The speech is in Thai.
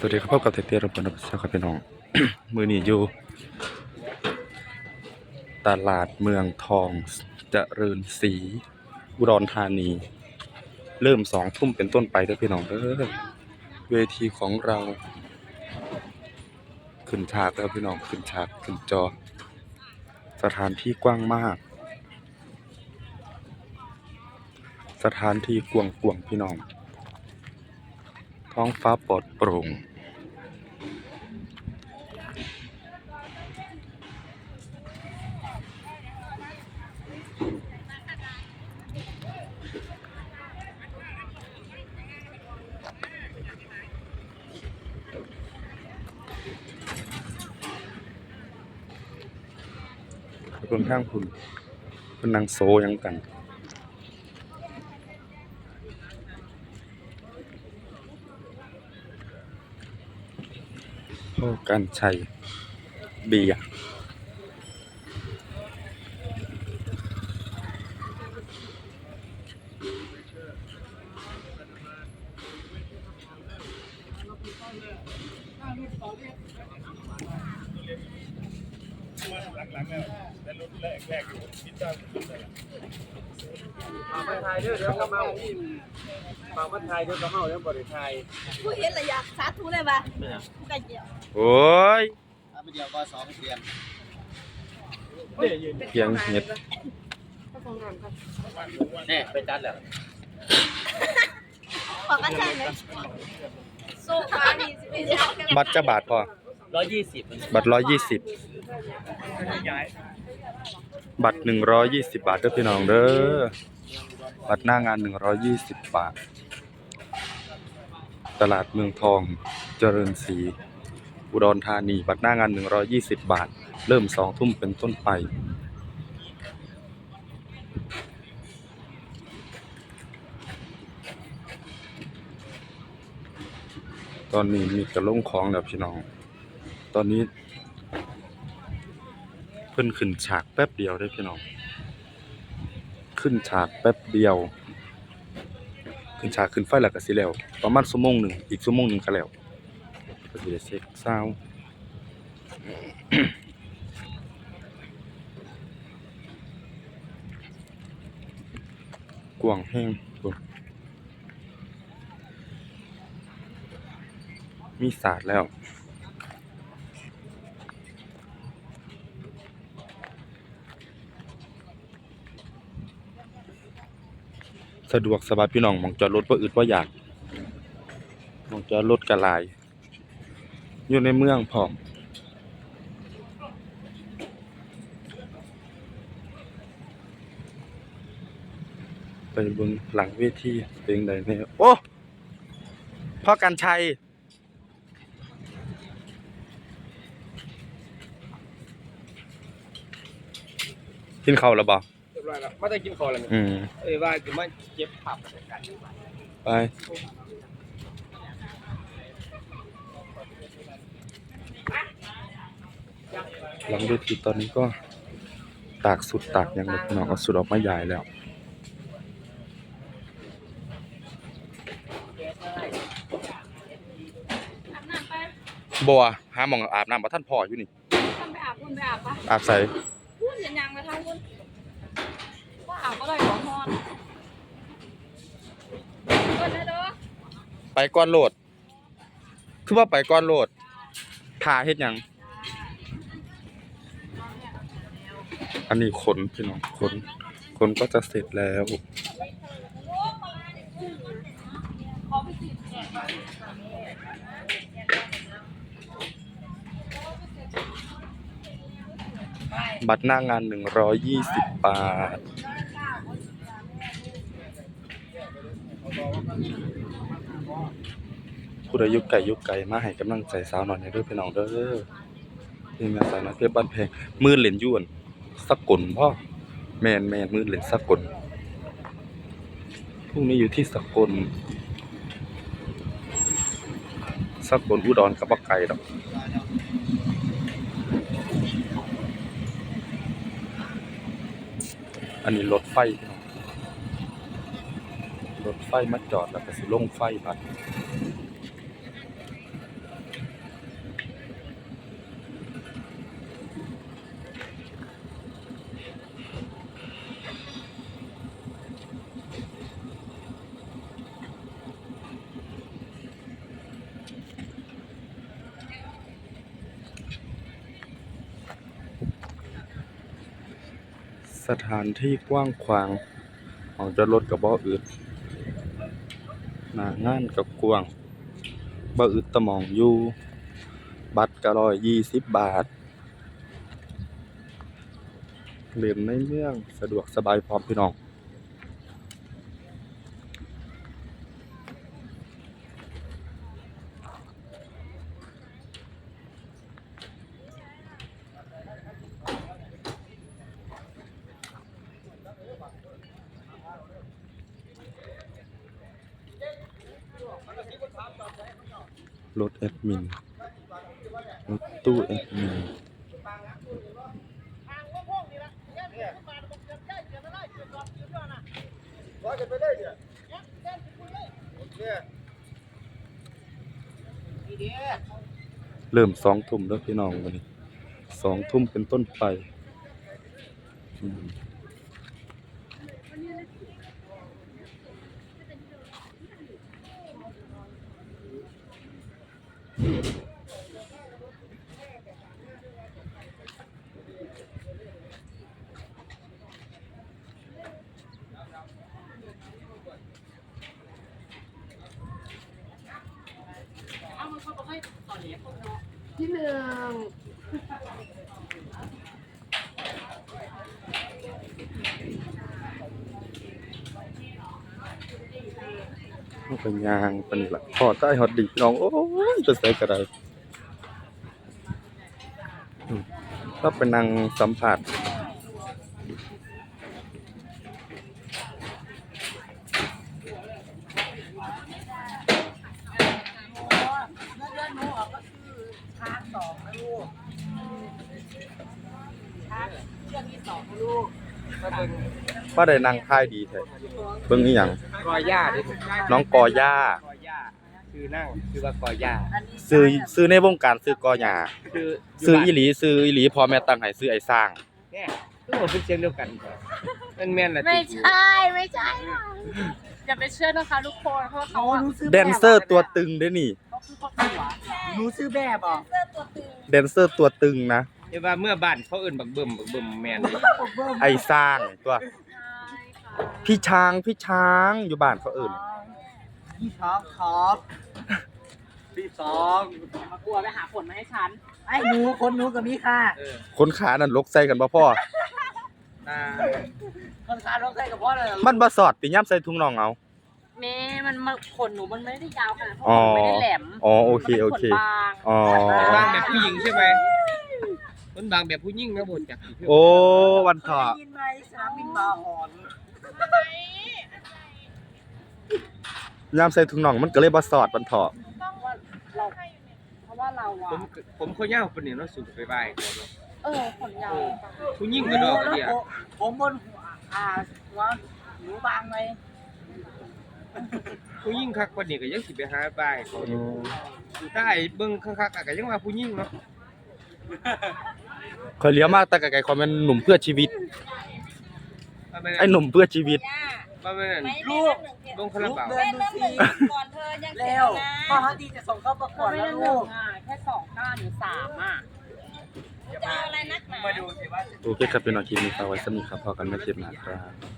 สวัสดีครับพบกับเทเตียรบกวนนับเช้าครับพี่น้อง มือนี้อยู่ ตลาดเมืองทองเจริญศรีอุดรธานี เริ่มสองทุ่มเป็นต้นไปเด้อพี่น้องเด้อเวทีของเรา ขึ้นฉากแล้วพี่น้องขึ้นฉากขึ้นจอ สถานที่กว้างมาก สถานที่กว้างกวางพี่น้อง ท้องฟ้าปลอดโปร่ง คนข้างคุณคุณนางโซยังกันพ่อกันชัยเบียร์ ฝากมาถ่ายเด้อเดี๋ยวก็เมาฝากมาถ่ายเดี๋ยวก็เมาเดี๋ยวบ่ได้ถ่ายผู้เห็นระยะสาธุเลยปะไก่เจียวโอ้ยถ้าไปเดียวก็สองเดือนเพียงเห็ดแน่ไปจัดแล้วขอกระชันเลยโซฟานี่สิเป็นยังไงบัตรจะบาทพอร้อยยี่สิบบัตรร้อยยี่สิบบัตรหนึ่งร้อยยี่สิบบาทเด้อพี่น้องเด้อ บัตรหน้างานหนึ่งร้อยยี่สิบบาท ตลาดเมืองทองเจริญศรีอุดรธานี บัตรหน้างานหนึ่งร้อยยี่สิบบาท เริ่มสองทุ่มเป็นต้นไปตอนนี้มีกระลงของแล้วพี่น้อง ตอนนี้ เพิ่นขึ้นฉากแป๊บเดียวได้พี่น้อง ขึ้นฉากแป๊บเดียว ขึ้นฉากขึ้นไฟแล้วก็สิแล้ว ประมาณชั่วโมงหนึ่งอีกชั่วโมงหนึ่งก็แล้วก็สิได้เช็คซาวด์กวางแห้งมีศาสตร์แล้ว สะดวกสบายพี่น้องมองจอดรถบ่อึดบ่อยากมองจอดรถกระลาย อยู่ในเมืองพร้อมไปบิ่งหลังเวทีเป็นจั่งใดแน่โอ้พ่อกันชัยกินข้าวแล้วบ่ รียบร้อยแล้วมาได้กินข้าวแล้วนี่อืม เอ้ยว่าสิมาเก็บผับกันไปหลังเวทีตอนนี้ก็ตากสุดตากหยังเลยพี่น้องเอาสุดออกมาใหญ่แล้วอาบน้ำไปบัวหาหมองอาบน้ำบ่ท่านพ่ออยู่นี่ทำไปอาบคุณไปอาบปะอาบใส่ พูดยังยังมาทางคุณว่าอาบก็เลยของฮอนเปิดเลยเด้อ ไปก้อนโหลด คือว่าไปก้อนโหลดถ่าเฮ็ดหยัง อันนี้ขนพี่น้องขนขนก็จะเสร็จแล้วบัตรหน้างานหนึ่งร้อยยี่สิบบาท ผู้ใดยุกไก่ยุกไก่มาให้กำลังใจสาวหน่อยในเด้อพี่น้องเด้อนี่แม่สาวน้อยเพียบบ้านเพงมือเหรียญยวนสักกลพ่อแมนแมนมือเหรียญสกกลพรุ่งนี้อยู่ที่สกลสกลอุดรกับบักไก่ดอกอันนี้รถไฟรถไฟมาจอดแล้วก็สิลงไฟบัด สถานที่กว้างขวางของจอดรถกับบ่อึดหน้างานกับกว้างบ่อึดตะมองอยู่ บัตรก็120บบาทเรียนในเมืองสะดวกสบายพร้อมพี่น้อง รถแอดมิน รถตู้แอดมินเลยเนี่ยเนี่ยเริ่มสองทุ่มแล้วพี่น้องวันนี้สองทุ่มเป็นต้นไป อืมมันเป็นยางเป็นหลักพอใต้ฮอตดีน้อง โอ้ยจะใส่กระไดอืมก็เป็นนางสัมผัส ช้างสองนะลูกช้างเชือกที่สองนะลูก มาเบิ่ง ว่าได้นางค่ายดีแท้เบิ่งอีหยังกอหญ้าดิน้องกอย่ากอหญ้าคือนั่งคือว่ากอหญ้าอันนี้ซื้อซื้อในวงการซื้อกอหย่าคือซื้ออีหลีซื้ออีหลีพ่อแม่ตั้งให้ซื้อไอ้สร้างเนี่ยคือผมเป็นเสียงเดียวกันมันแม่นละไม่ใช่ไม่ใช่อย่าไปเชื่อนะคะทุกคนเพราะว่าเขาเขาอะรู้ซื้อแดนเซอร์ตัวตึงเด้อนี่เขาคือครอบครัวรู้ซื้อแบบอะแดนเซอร์ตัวตึงนะ เดี๋ยวว่าเมื่อบ้านเขาเอิ้นบักเบิ่มบักเบิ่มแม่นไอ้สร้างตัวใช่ค่ะพี่ช้างพี่ช้างอยู่บ้านเขาเอื่นพี่ช้องครับ พี่สองมากลัวไปหาฝนมาให้ฉันไอ้หนูคนหนูกับมีค่ะเออคนขานั่นลกใส่กันบ่พ่อ ตาคนค้าร้องใส่กับพ่อเลยมันบ่สอดติย่ำใส่ถุงน่องเอา แม่มันมาขนหนูมันไม่ได้ยาวขนาดเพราะอ๋อมันไม่ได้แหลมอ๋อโอเคโอเค มันเป็นขนบาง อ๋อบางแบบผู้หญิงใช่ไหม มันบางแบบผู้หญิงนะบ่จักโอ้วันเถาะ ได้ยินไหมสนามบินบาหอนย่ำใส่ถุงน่องมันก็เลยบ่สอดวันเถาะต้องว่าเราเพราะว่าเราผอะมผมเขายาวปานนี้เนาะสุดไปบายก่อนเนาะเออขนยาวผู้หญิงก็ดอกเดียวผมบนหัวอ่าหัวหนูบางไหมผู้หญิงคักปานนี้ก็ยังสิไปหาบายเขาอยู่ถ้าไอ้เบิ่งคักๆอะก็ยังว่าผู้หญิงเนาะ คอยเลี้ยวมากแต่ไกลๆความเป็นหนุ่มเพื่อชีวิตว่าแม่นไอ้หนุ่มเพื่อชีวิตว่าแม่นลูก ลงคาราลูกบาว เดินดูสิก่อนเธอยังเร็วพ่อเขาดีจะส่งเข้าประกวดไม่แล้ได้วหนึ่ลูงกอะแค่สองก้านหรือสามอะ จะเอาอะไรนักหนา มาดูสิว่า โอเคครับเป็นหน่อยคลิปนี้ฝากไว้สนิทครับพอกันไม่คลิปหนะครับ